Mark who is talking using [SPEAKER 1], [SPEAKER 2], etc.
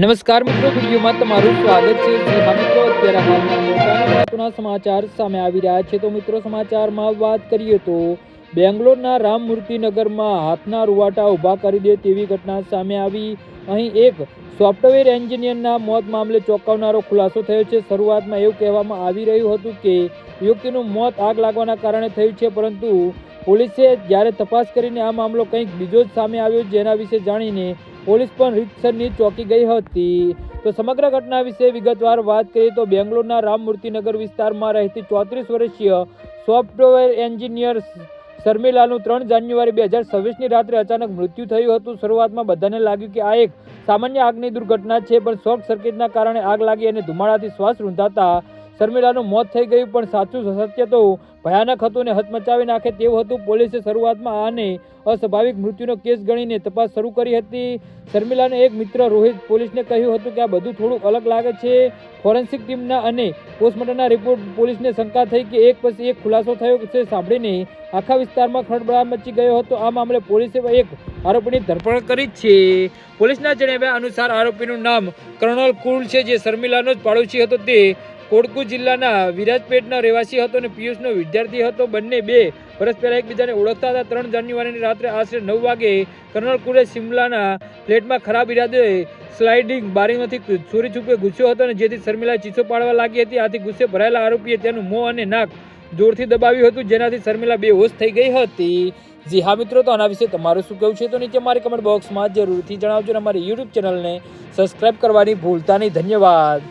[SPEAKER 1] નમસ્કાર મિત્રો, વિડીયોમાં તમારું સ્વાગત છે. જી મિત્રો, અત્યારે હાલમાં મોટા મહત્વના સમાચાર સામે આવી રહ્યા છે. તો મિત્રો, સમાચારમાં વાત કરીએ તો બેંગ્લોરના રામમૂર્તિનગરમાં હાથના રૂવાટા ઊભા કરી દે તેવી ઘટના સામે આવી. અહીં એક સોફ્ટવેર એન્જિનિયરના મોત મામલે ચોંકાવનારો ખુલાસો થયો છે. શરૂઆતમાં એવું કહેવામાં આવી રહ્યું હતું કે યુવતીનું મોત આગ લાગવાના કારણે થયું છે, પરંતુ પોલીસે જ્યારે તપાસ કરીને આ મામલો કંઈક બીજો જ સામે આવ્યો, જેના વિશે જાણીને પોલીસ પણ રીતસરની ચોંકી ગઈ હતી. તો સમગ્ર ઘટના વિશે વિગતવાર વાત કરીએ તો બેંગ્લોરના રામમૂર્તિનગર વિસ્તારમાં રહેતી ચોત્રીસ વર્ષીય સોફ્ટવેર એન્જિનિયર શર્મિલાનું ત્રણ જાન્યુઆરી બે હજાર છવ્વીસની રાત્રે અચાનક મૃત્યુ થયું હતું. શરૂઆતમાં બધાને લાગ્યું કે આ એક સામાન્ય આગની દુર્ઘટના છે, પણ શોર્ટ સર્કિટના કારણે આગ લાગી અને ધુમાડાથી શ્વાસ રૂંધાતા શર્મિલાનું મોત થઈ ગયું, પણ સાચું સત્ય તો ભયાનક હતું ને હચમચાવી નાખે તેવું હતું. પોલીસે શરૂઆતમાં આને અસ્વાભાવિક મૃત્યુનો કેસ ગણીને તપાસ શરૂ કરી હતી. શર્મિલાનો એક મિત્ર રોહિત પોલીસને કહ્યું હતું કે આ બધું થોડું અલગ લાગે છે. ફોરેન્સિક ટીમના અને પોસ્ટમોર્ટમના રિપોર્ટ પોલીસને શંકા થઈ કે એક પછી એક ખુલાસો થયો છે સાંભળીને આખા વિસ્તારમાં ખળબળાટ મચી ગયો હતો. આ મામલે પોલીસે એક આરોપીની ધરપકડ કરી છે. પોલીસના જણાવ્યા અનુસાર આરોપીનું નામ કર્નલ કુલ છે, જે શર્મિલાનો જ પાડોશી હતો તે કોડકુ જિલ્લાના વિરાજપેટના રહેવાસી હતો અને પિયુષનો વિદ્યાર્થી હતો. બંને બે વર્ષ પહેલાં એકબીજાને ઓળખતા હતા. ત્રણ જાન્યુઆરીની રાત્રે આશરે નવ વાગે કર્નલ કુરે શિમલાના ફ્લેટમાં ખરાબ ઇરાદે સ્લાઇડિંગ બારીમાંથી ચોરી છુપે ઘૂસ્યો હતો અને જેથી શર્મિલા ચીસો પાડવા લાગી હતી. આથી ગુસ્સે ભરાયેલા આરોપીએ તેનું મોં અને નાક જોરથી દબાવ્યું હતું, જેનાથી શર્મિલા બેહોશ થઈ ગઈ હતી. જી હા મિત્રો, તો આના વિશે તમારું શું કહેવું છે? તો નીચે મારી કમેન્ટ બોક્સમાં જરૂરથી જણાવજો અને અમારી યુટ્યુબ ચેનલને સબસ્ક્રાઇબ કરવાની ભૂલતા નહીં. ધન્યવાદ.